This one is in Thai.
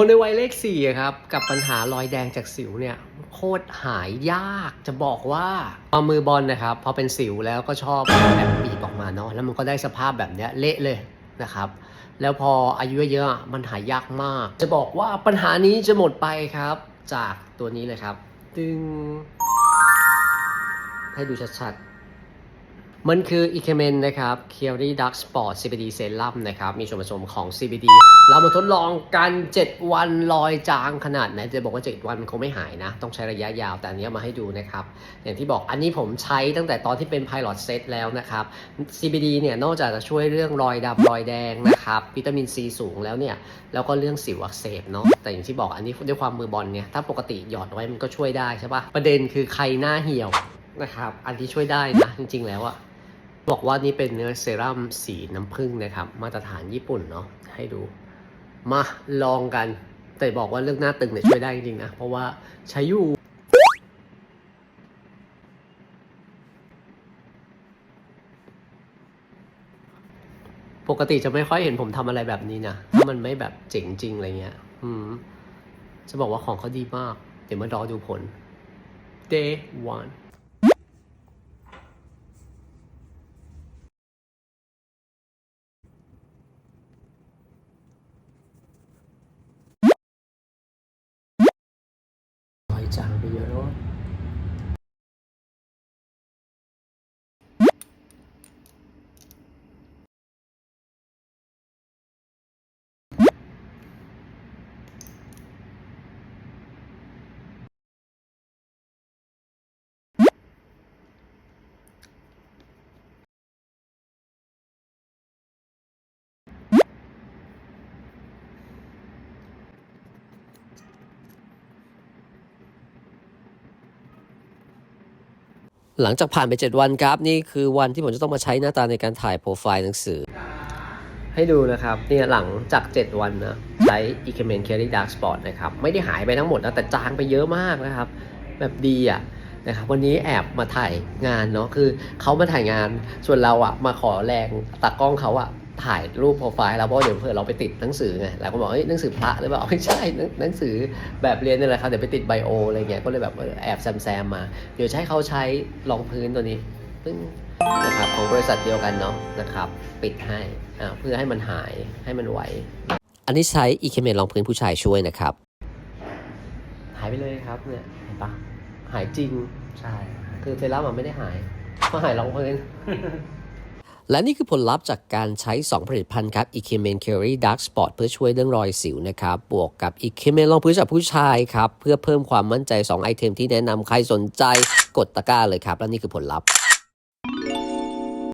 คนในวัยเลขสี่ครับ กับปัญหารอยแดงจากสิวเนี่ยโคตรหายยากจะบอกว่าเอามือบอลนะครับ พอเป็นสิวแล้วก็ชอบแบบบีบออกมาเนาะแล้วมันก็ได้สภาพแบบเนี้ยเละเลยนะครับ แล้วพออายุเยอะมันหายยากมาก จะบอกว่าปัญหานี้จะหมดไปครับ จากตัวนี้เลยครับ ตึงให้ดูชัดๆ มันคืออีเคเมนนะครับ k i e r y Dark Sport CBD Serum นะครับ มีส่วนผสมของ CBD เรามาทดลองกัน 7 วันรอยจางขนาดไหนจะบอกว่า 7 วันมันคงไม่หายนะ ต้องใช้ระยะยาว แต่อันนี้มาให้ดูนะครับ อย่างที่บอกอันนี้ผมใช้ตั้งแต่ตอนที่เป็น Pilot Set แล้วนะครับ CBD เนี่ย นอกจากจะช่วยเรื่องรอยดำรอยแดงนะครับ วิตามินซีสูงแล้วเนี่ย แล้วก็เรื่องสิวอักเสบเนาะ แต่อย่างที่บอกอันนี้ด้วยความมือบอลเนี่ย ถ้าปกติหยอดไว้มันก็ช่วยได้ใช่ปะประเด็นคือใครหน้าเหี่ยวนะครับ อันที่ช่วยได้นะจริง ๆ แล้วอะ บอกว่านี่เป็นเนื้อเซรั่มสีน้ำผึ้งนะครับ มาตรฐานญี่ปุ่นเนาะให้ดู มาลองกัน แต่บอกว่าเรื่องหน้าตึงเนี่ยช่วยได้จริงๆนะ เพราะว่าใช้อยู่ปกติจะไม่ค่อยเห็นผมทำอะไรแบบนี้นะ ถ้ามันไม่แบบเจ๋งจริงอะไรเงี้ย อืม จะบอกว่าของเขาดีมาก เดี๋ยวมารอดูผล day one รอยจางไปเยอะแล้ว หลังจากผ่านไป 7 วันครับ นี่คือวันที่ผมจะต้องมาใช้หน้าตาในการถ่ายโปรไฟล์หนังสือ ให้ดูนะครับเนี่ยหลังจาก 7 วันนะใช้ e c a m e n Carry Dark Spot นะครับ ไม่ได้หายไปทั้งหมดนะ แต่จางไปเยอะมากนะครับ แบบดีอะนะครับวันนี้แอบมาถ่ายงานเนาะคือเขามาถ่ายงานส่วนเราอะมาขอแรงตากล้องเขาอะ ถ่ายรูปโปรไฟล์เราเพราะเดี๋ยวเผื่อเราไปติดหนังสือไงเราก็บอกเฮ้ยหนังสือพระหรือเปล่าไม่ใช่หนังหนังสือแบบเรียนนี่แหละครับเดี๋ยวไปติดไบโออะไรเงี้ยก็เลยแบบเออแอบแซมๆมา เดี๋ยวจะให้เขาใช้รองพื้นตัวนี้ปึ้งนะครับของบริษัทเดียวกันเนาะนะครับ ปิดให้อ่าเพื่อให้มันหายให้มันไหวอันนี้ใช้อีเคเมนรองพื้นผู้ชายช่วยนะครับ หายไปเลยครับเนี่ยเห็นปะหายจริงใช่คือเซรั่มมันไม่ได้หายมาหายรองพื้น และนี่คือผลลัพธ์จากการใช้ 2 ผลิตภัณฑ์ครับ i k e m e n Curry Dark Spot เพื่อช่วยเรื่องรอยสิวนะครับ บวกกับ i k e m e n รองพื้นจากผู้ชายครับ เพื่อเพิ่มความมั่นใจ 2 ไอเทมที่แนะนำใครสนใจกดตะกร้าเลยครับ และนี่คือผลลัพธ์